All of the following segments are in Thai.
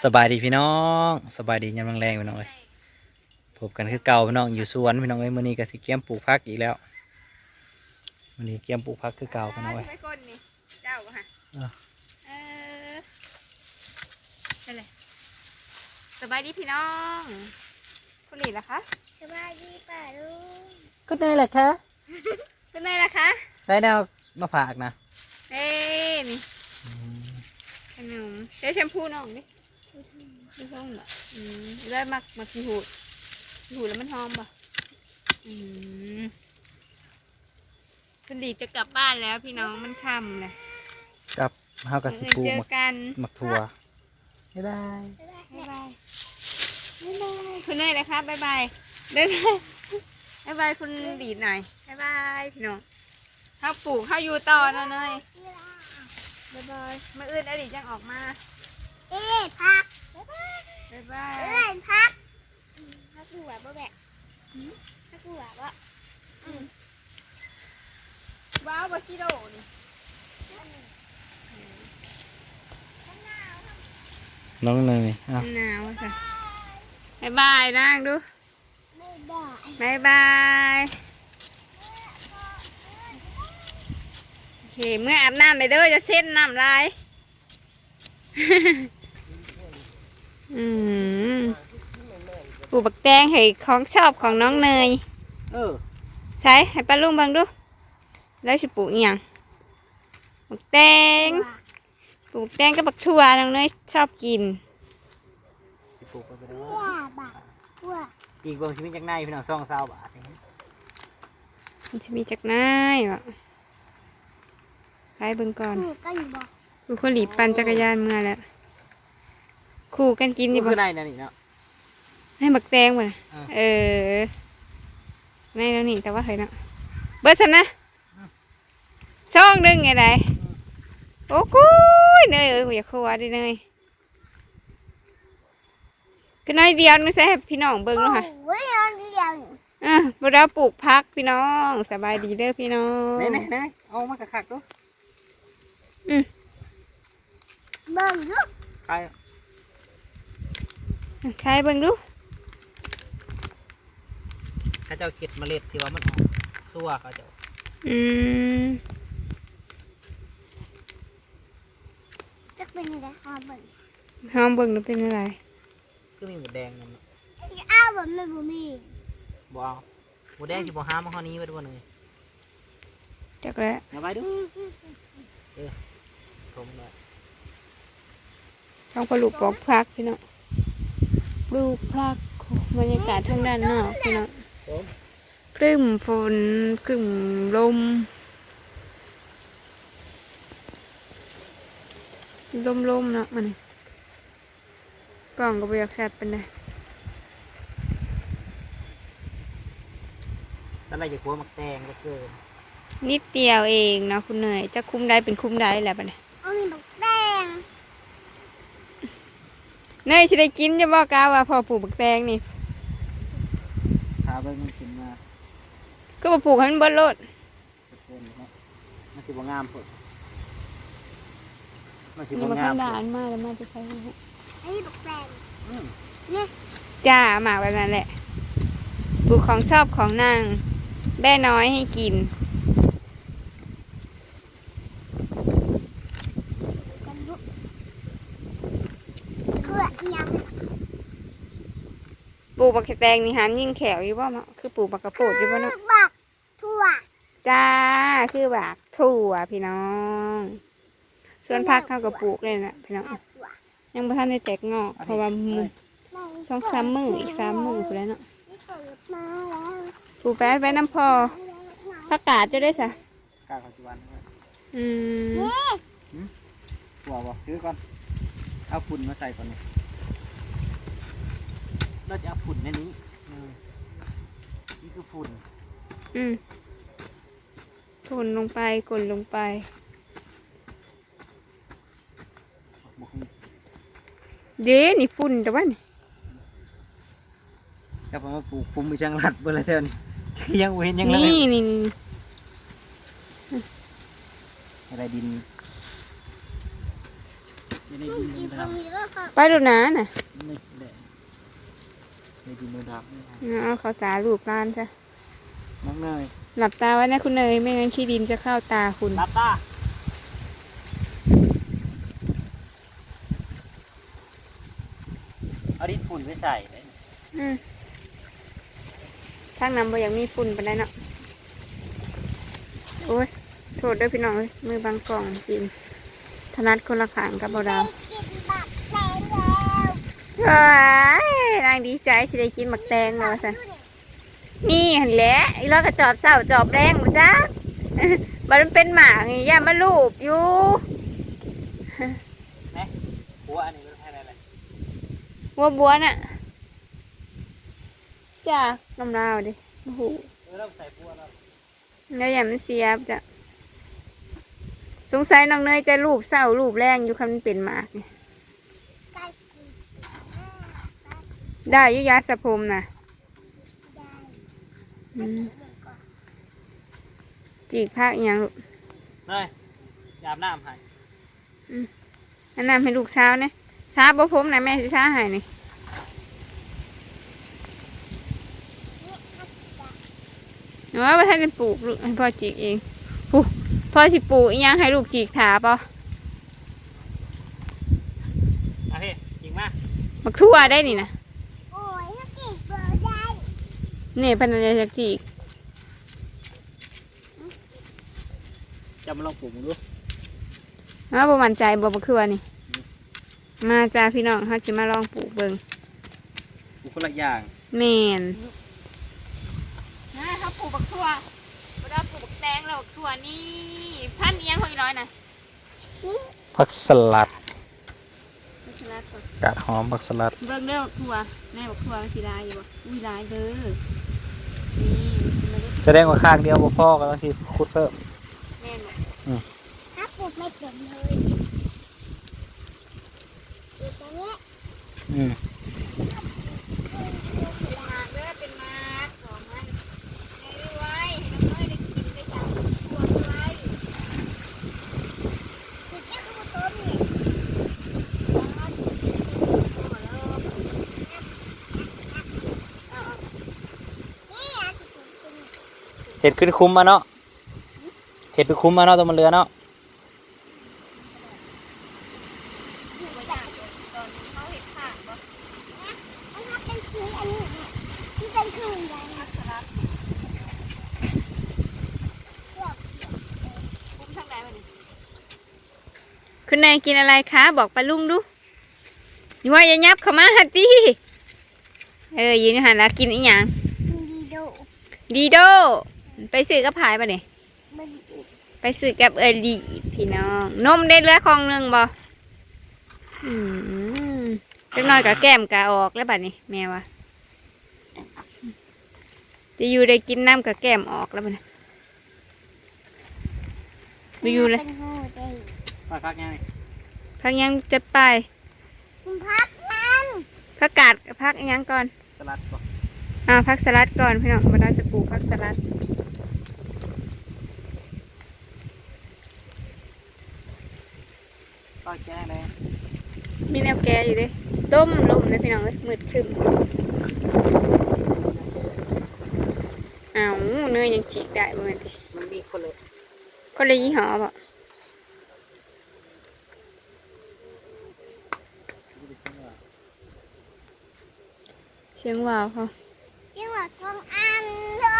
สบายดีพี่น้องสบายดียามแรงๆพี่น้องเอ้ยพบกันคือเก่าพี่น้องอยู่สวนพี่น้องเอ้ยมื้อนี้ก็สิเกี่ยมปลูกผักอีกแล้วมื้อนี้เกี่ยมปลูกผักคือเก่าพี่น้องเอ้ยไปก้นนี่เจ้าก็ฮะอะเออนั่นแหละสบายดีพี่น้องคุณหลีล่ะคะสบายดีป่าลุงก็ได้แหละค่ะเป็นไงล่ะคะได้แนวมาฝากนะเอ้นี่ขนมเดี๋ยวแชมพูน้องดิ ดูช่องบ่อืมได้มักมักขี้หูดขี้หูดแล้วมันหอมบ่อืมคุณหลีจะกลับบ้านแล้วพี่น้องมันค่ำนะกับเฮากับสิปลูกเจอมักกันมักถั่วบ๊ายบายบ๊ายบายบ๊ายบายคุณเนยเลยครับบ๊ายบายบ๊ายบายบ๊ายบายคุณบีดหน่อยบ๊ายบายพี่น้องข้าวปลูกข้าวอยู่ต่อเนาะเนยบ๊ายบายเมื่ออื่นอดีตยังออกมา เอ๊ะพัก บ๊ายบายเอ้ยพักอืมพักดูแบบบ่แบะอืมพักดูแบบว่าว้าวบาชิโดนี่น้องเนยอ้าวหนาวค่ะบ๊ายบายนั่งดูไม่ได้บ๊ายบายโอเคเมื่ออาบน้ำไปเด้อจะเส้นน้ำลาย อืมปลูกบักแตงให้ของชอบของน้องเนยเออใช่ให้ป้าลุงเบังดู แล้วสิปลูกอีหยังบักแตงปลูกบักแตงกับบักทั่วน้องเนยชอบกินสิปลูกก็ไปได้ว่าบักว่าอีกเบิ่งชีวิตจากในพี่น้องซ่องซาวบาทนี่มันจะมีจากไหนวะใครเบิ่งก่อนคู่กันบ่กูคนหลีปั่นจักรยานเมื่อแล้ว คู่กันกินดินี่บ่คือในนั่นนี่เนาะ ให้บักแตงมาอ่า เออในแล้วนี่แต่ว่าเฮ้ยเนาะเบิดซันนะช่องหนึงไงไดโอ้กุยเนยเอ้ยกูอยากเข้าวัดดิเนยก็น้อยเดียวนึกใส่ให้พี่น้องเบิ่งเนาะค่ะโอ้ยนอนเดียวเออบ่ได้ปลูกพักพี่น้องสบายดีเด้อพี่น้องไหนไหนไหนเอามาคักๆดูอืมเบิ่งลูกใคร ใครเบิ่งดูเขาเจ้าเก็บเมล็ดที่ว่ามันออกซั่วเขาเจ้าอืมจะเป็นยังไงหอมเบิ่งหอมเบิ่งดูเป็นอะไรคือมีหมูแดงนั่นเนาะอ้าวแบบไม่บ่มีบ่เอาหมูแดงสิบ่หามาเฮานี้ไว้ด้วยเลยจักแล้วเอาไว้ดูเออผมเลยต้องปลูกปอกพักพี่น้องป ลูกพักบรรยากาศทางด้านนอกพี่น้องผมครึ้มฝนครึ้มลม ลมลมๆเนาะมันกล่องก็บ่อยากแซดเป็นไดตอนแรกจะกลัวมักแตงก็เกินนิดเดียวเองเนาะคุณเหนื่อยจะคุ้มได้เป็นคุ้มได้แหละปะเนี่ย เอามีบักแดง เนยสิได้กินจะบอกกาว่าพอปลูกบักแตงนี่พาเบิ่งมันกินมาก็มาปลูกให้มันเบิดโลดตะโกนเนาะมันสิบ่งามพุ่นมันสินี่บ่มางาข้ามมด่านมาแล้วมาจะใช้ให้ไอ้บักแดงอืมจ้าหมากแบบนั้นแหละปลูกของชอบของนางแบ่น้อยให้กินกันลูกคือยัง ปลูก บักแตงนี่หามยิ่งแขวอยู่บ่เนาะคือปลูกบักกระโปดอยู่บ่เนาะบักทั่วจ้าคือบักถั่วพี่น้อง ส่วนพักเขาก็ปลูกเลยนะพี่น้องบักทั่วยังบ่ทันได้แตกงอกเพราะว่ามือสองสามมืออีกสามมือพุ่นแหล้วเนาะมาแล้วปลูกแป๊ดไว้น้ำพอผักกาดจะได้สะกาปัจจุบันอืมหัวบ่ซื้อก่อนเอาฝุ่นมาใส่ก่อนนี่ เราจะเอาฝุ่นในนี้อืมนี่คือฝุ่นอืมกลนลงไปกลนลงไปบ่คือเด้นี่ฝุ่นแต่ว่านี่จะผมมาปลูกฟุ้มอีช่างรัดเบอร์ละเท่านี้ยังบ่เห็นยังเลยนี่นี่นี่อะไรดินไม่ได้มึดิงนกี่ดคนมีก็เขาไปดูนะน่ะำไม่แดง ไม่ดินดำเอาเขาตาลูกล้านจ้ะน้องเนยหลับตาไว้นะคุณเนยไม่งั้นขี้ดินจะเข้าตาคุณรับตาเอาดินฝุ่นไปใส่เลยอืมทางนำบ่อยากมีฝุ่นปานใดเนาะโอ้ยโทษด้วยพี่น้องเอ้ยมือบางกล่องจริงถนัดคนละขางกับบ่ดาวายนางดีใจสิได้กินหมักแตงแล้วสันนี่หันแหละอีร้อยกระจอบเศร้าจอบแรงบ่จ้าบัดมันเป็นหมาไงอย่ามาลูบอยู่หัวอันนี้มันให้อะไรหัวบัวน่ะจ้าน้ำลาวดิโอ้โหเออเราใส่หัวเราแล้วอย่ามันเสียบจ้ะสงสัยน้องเนยจะรูปเศร้ารูปแรงอยู่คำมันเป็นหมากนี่ไก่สี ได้อยุยาสะพรมน่ะได้อืมจีกภาคอหย่างลูกเนยยามน้ำให้อันนั้นให้ลูกเช้าเนี่ยเช้าบ่ผมนะแม่สิเช้าให้นี่หนูว่าบ่ท่านจะปลูกลูกให้พ่อจีกเองปูพ่อสิปลูกอีหยังให้ลูกจีกถาป่ะเอาพี่ยิงมาบักทั่วได้นี่นะ โอ้ยถ้ากินเบอร์ได้ นี่พันธุ์จะจีกจะมาลองปลูกมึงดูว่าบ่มั่นใจบ่บักทั่วนี่ มาจ้าพี่น้องเฮาสิมาลองปลูกเบิ่งปลูกคนละอย่างแม่นนะเขาปลูกบักทั่วบ่ได้ปลูกบักแตงแล้วบักทั่วนี่พันธุ์อีหยังของอีร้อยน่ะผักสลัดพัชรก่อนกาดหอมผักสลัดเบิ่งเด้อบักทั่วแม่บักทั่วมันสิได้อยู่บ่อุ้ยได้เด้อ นี่มันได้จะได้ว่าข้างเดียวบ่พ่อก็ต้องที่คุดเพิ่ม แม่นบ่ถ้าปลูกไม่เต็มเลยอีกอย่างนี้อืม หมากเด้อเป็นหมากสองไม้ให้ไว้ให้น้องน้อยได้กินได้จากทั่วไว้ อีกอย่างก็ต้นเนี่ยนี่อะที่ปลูกเป็น เห็ดขึ้นคุ้มมาเนาะเห็ดไปคุ้มมาเนาะตัวมันเรือเนาะอยู่ไม่ได้ตอนนี้เขาเห็ดขาดบ่อันนี้เป็นสีอันนี้เนี่ยที่เป็นคืนยังผักสลัดเลือกคุ้มทางไหนมันคุณนายกินอะไรคะ บอกปลาลุงดูอย่าว่าอย่ายับเข้ามาฮัตตี้เออยืนอยู่หันแล้วกินอีหยังดีโดดีโด ไปซื้อกับผายปะเนี่ยมันไปซื้อกับเออลีพี่น้อง นมได้เหลือคองหนึ่งบ่อืมเล็กน้อยกับแก้มกะออกแล้วบัดนี้ แม่ว่าจะอยู่ได้กินน้ำกับแก้มออกแล้วบัดนี้ไปอยู่เลยเป็นหูได้พักพักยังพักยังจะไปคุณพักมันพักกาดพักอีหยังก่อนสลัดก่อนอ่าพักสลัดก่อนพี่น้องมาได้จะปลูกพักสลัด ก็แก้เลย มีแนวแกอยู่เด้ต้มลมเลยพี่น้องเอ้ยมืดครึมอ้าวเนยยังฉีกได้บ่แม่นติมันมีคนเลยคนละยี่ห้อบ่เสียงว้าวเขายังเหลือจองอันโอ้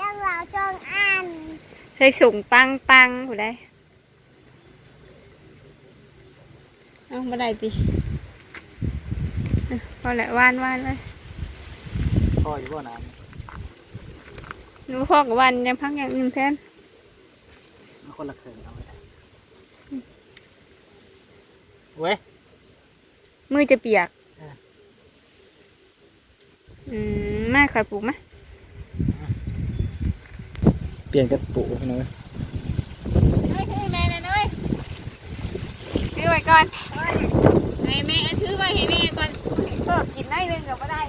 ยังเหลือจองอันใส่สูงปังปังผู้ใด เอาบ่ได้ติเอ้อพอแหละว่านว่านเลยพ่ออยู่บ่น้หนูพ่อกับวันยังพักอย่างอื่นแทนำมันคนละเครื่องเอาไว้เว้ยมือจะเปียกอ่าอืมมาขอยปลูกไหมเปลี่ยนกระปุกหน่อย เฮ้ยถือแม่เลยนุ้ยถือไว้ก่อนให้แม่ถือไว้ให้แม่ก่อนเออกินได้เลยกับไม่ได้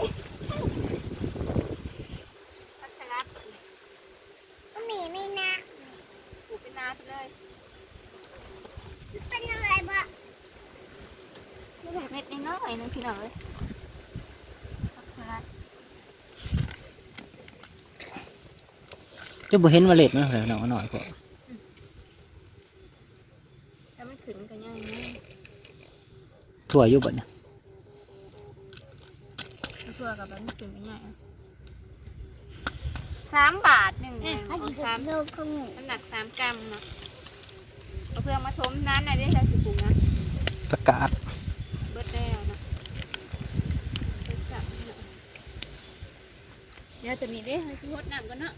พักสลัดก็มีไม่นะปลูกเป็นนาไปเลยเป็นอะไรบ้างน้อยนึงพี่น้องเลยผักสลัดจะบ่เห็นว่าเล็ดมันเหรอน้องหน่อยพอ ถ้าไม่ขึ้นก็ยังไง ถั่วอยู่บ่เนี่ยทั่วกับแบบไม่ขึ้นก็ยังสามบาทหนึ่งเขาจะสามโลกของหนูน้ำหนักสามกรัมเนาะเอาเพื่อมาทมนั้นนะได้ใช้สิบุงนะประกาศเบิดแล้วเนาะไปสับเนาะเดี๋ยวตัวนี้เด้ให้พี่ฮดน้ำกันเนาะ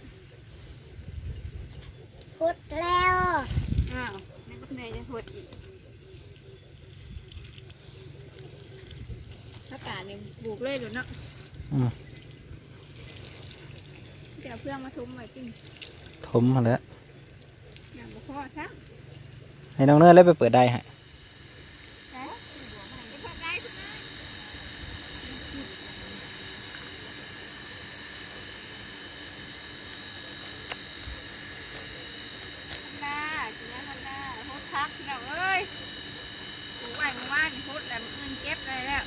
พุดแล้วอ้าวนี่ก็เหนื่อยจะหดอีกอา กาศเนี่ยบุกเลยหรือเนาะอืม เดี๋ยวเพื่อนมาทมไว้จริงถมมาแล้วอย่างบ่พอซะให้น้องเนยเลยไปเปิดได้ฮะ แล้วไปเพิ่มได้คุณนายฮันดาจินะฮันดาโฮดพักพี่น้องเอ้ยปลูกไว้เมื่อวานนี่โฮดแล้วมื้ออื่นเก็บเลยแล้ว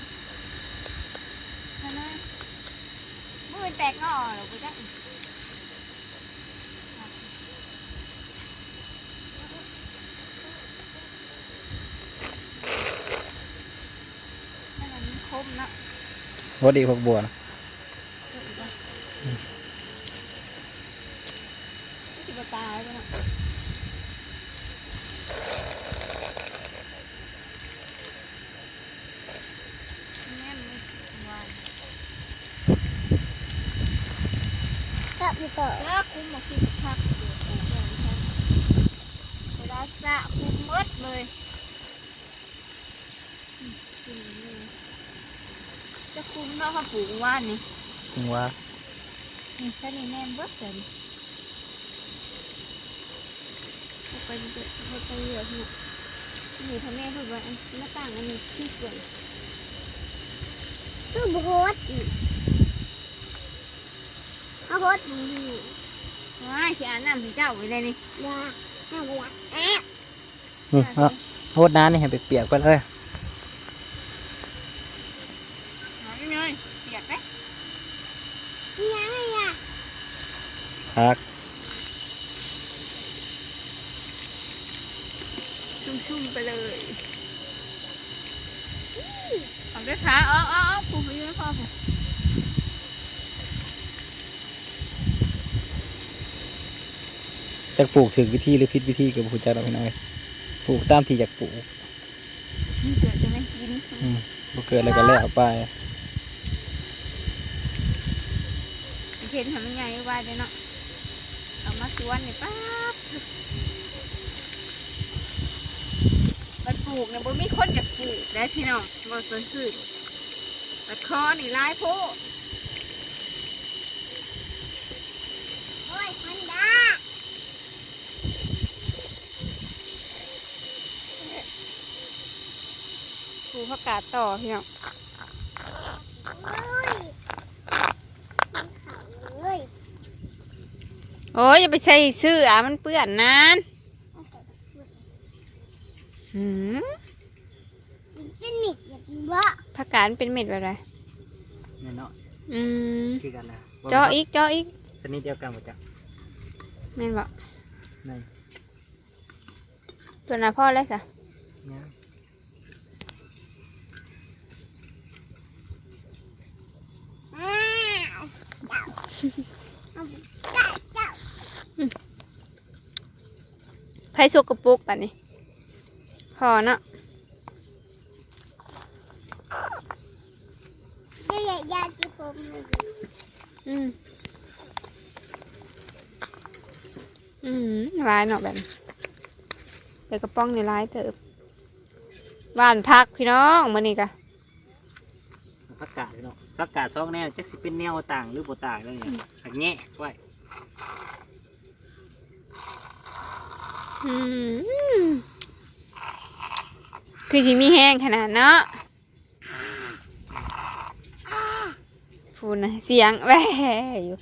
ฮันดามื่อแตกงอ หรอกูจ๊ะนั่นมันคมเนาะวัดีพวกบัวนะ สิบตายไปเนาะแม่นเลยวัน ก็มี ต่อแล้วคุ้มมาคิดพักเดี๋ยวปลูกอย่างนี้ครับเวลาสระคุ้มหมดเลยอืมกินเลยจะคุ้มเนาะเขาปลูกว่านนี่ถึงว่านี่แค่นี้แน่นเบิดเลยเอาไปเยอะเอาไปเยอะถูกนี่พ่อแม่พูดว่าอันหน้าต่างอันนี้ที่เกิดคือโพดเขาโพดมึงอยู่ว้ายสิอ่านน้ำถึงเจ้าไว้เลยนี่ยาน่าเวลานี่เอาโหดน้ำนี่ให้เปียกๆก่อนเลยหาไม่เลยเปียกไหมยังไงอะพักชุ่มๆไปเลยเอาด้วยขาอ๋ออ๋ออ๋อผูกไปอยู่ในคอผม จะปลูกถึงวิธีหรือผิดวิธีกับผู้จัดเราพี่น้อยปลูกตามที่อยากปลูกนี่เกิดจะไม่กินอืมบ่เกิดอะไรก็แล้วไปเห็นทำยังไงไว้เด้อเนาะเอามาสวนนี่ป๊าบมันปลูกเนี่ยบ่มีคนอยากปลูกได้พี่น้องบ่สนสื่อแต่คอนี่ร้ายโพด โอ้ยมันดา ป ลูกผักกาดต่อพี่น้องเฮ้ยเฮ้ยโอ้ยอย่าไปใส่เสื้อมันเปื้อนนานหืมเป็นมิดอย่างบ่ผักกาดมันเป็นเม็ดแบบไรนี่เนาะอืมคือกันนะเจาะอีกเจาะอีกสนิทเดียวกันบ่จ้ะแม่นบอกนี่ตัวน่ะพ่อแล้วสะเนี่ย อ้าวเไพ่โชกกระปุกป่ะนี้พอเนาะอืมอืมร้ายเนาะแบบไปกระป้องในร้ายเติบบ้านพักพี่น้องมื่อนี้กะ ผักกาดเนาะผักกาดซองแนวจักสิเป็นแนวต่างหรือบ่ต่างอะไรอย่างเงี้ยหักแง่ไว้อืมคือที่มีแห้งขนาดเนาะพูดนะเสียงแหว่อยู่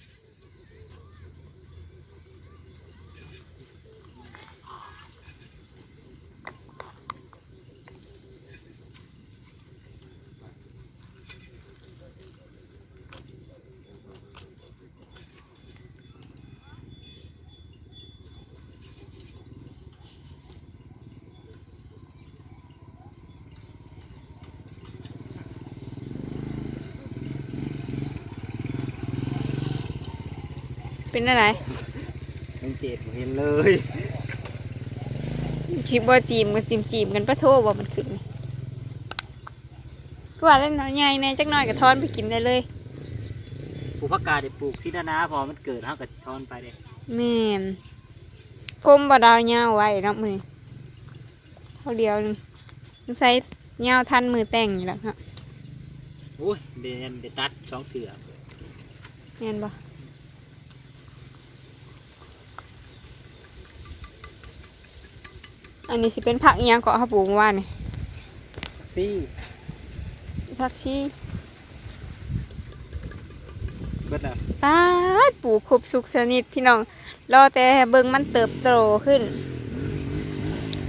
เป็นอะไรยังเจ็ดเห็นเลยคิดว่าจีมกันจีมจีมกันปะโทว่ามันขึ้นนี่ก็ว่าเล่นน้อยใหญ่ในจักหน่อยกับทอนไปกินได้เลยปลูกผักกาดเดี๋ยวปลูกที่นานาพอมันเกิดเท่ากับทอนไปเลยแม่นผมบ่ดาวเงาวไว้เนาะมือนี้เท่าเดียวหนึงใส่เงาวทันมือแต่งอยู่แล้วครับโอ้ยเดี๋ยวเดี๋ยวตัดสองเถื่อแม่นบ่ อันนี้สิเป็นผักอิหยังเกาะข้าวปลูกเมื่อว่านนี่ซี่ผักชีเบิดแล้วป้าดปลูกครบสุกสนิทพี่น้อง รอแต่เบิ่งมันเติบโตขึ้น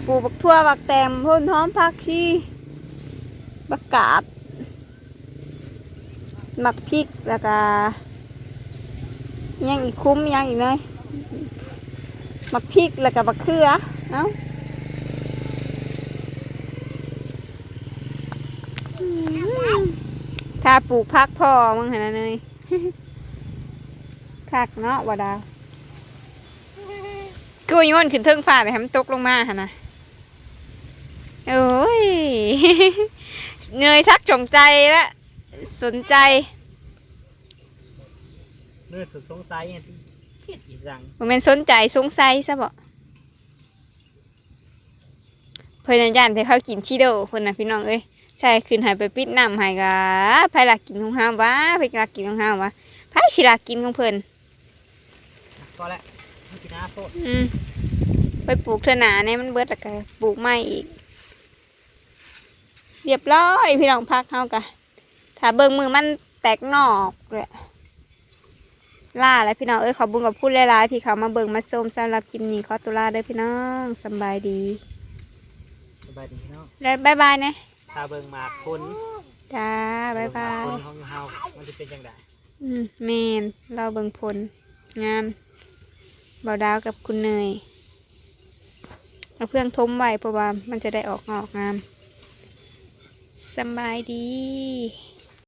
ปลูกบักทั่วบักแตมพ่นหอมผักชีบักกาดหมักพริกแล้วก็ยังอีกคุ้มยังอีกเลยหมักพริกแล้วก็บักเขือเอ้าอืม ถ้าปลูกพักพอมึงเห็นอะไรเลยคักเนาะว่าดาวกูโยนขึ้นเทิงฟ้าไปให้มันตกลงมาหนนะโอ้ยเหนื่อยชักจงใจแล้วสนใจเนื้อสุดสงสัยไงที่เครียดอีสังบ่แมันสนใจสงสัยซะบ่เพิ่นย่านไปเขากินชิโดเพิ่นน่ะพี่น้องเอ้ย ใช่ขึ้นให้ไปปิดน้ำให้กะไผลักกินของเฮาวะไผลักกินของเฮาวะไผสิลักกินของเพิ่นก็แล้วมันกินน้าโพดอืมไปปลูกเถอะหนาเนี่ยมันเบิดแล้วก็ปลูกใหม่อีก เรียบร้อยพี่น้องพักเฮากะถ้าเบิ่งมือมันแตกนอกเลยล่าแล้วพี่น้องเอ้ยขอบุญกับพูดหลายๆที่เขามาเบิ่งมาชมสำหรับคลิปนี้ขอตุลาเด้อพี่น้องสำบายดีสบายดีเนาะแล้วบายบายนะ ถ้าเบิ่งหมากคนจ้าบายบายเบิ่งหมกคนของเฮามันจะเป็นจังไดอืมแมนเราเบิ่งผล งานเบาดาวกับคุณเนยเอาเครื่องทมไว้เพราะว่ามันจะได้ออกงอกงามสำบายดี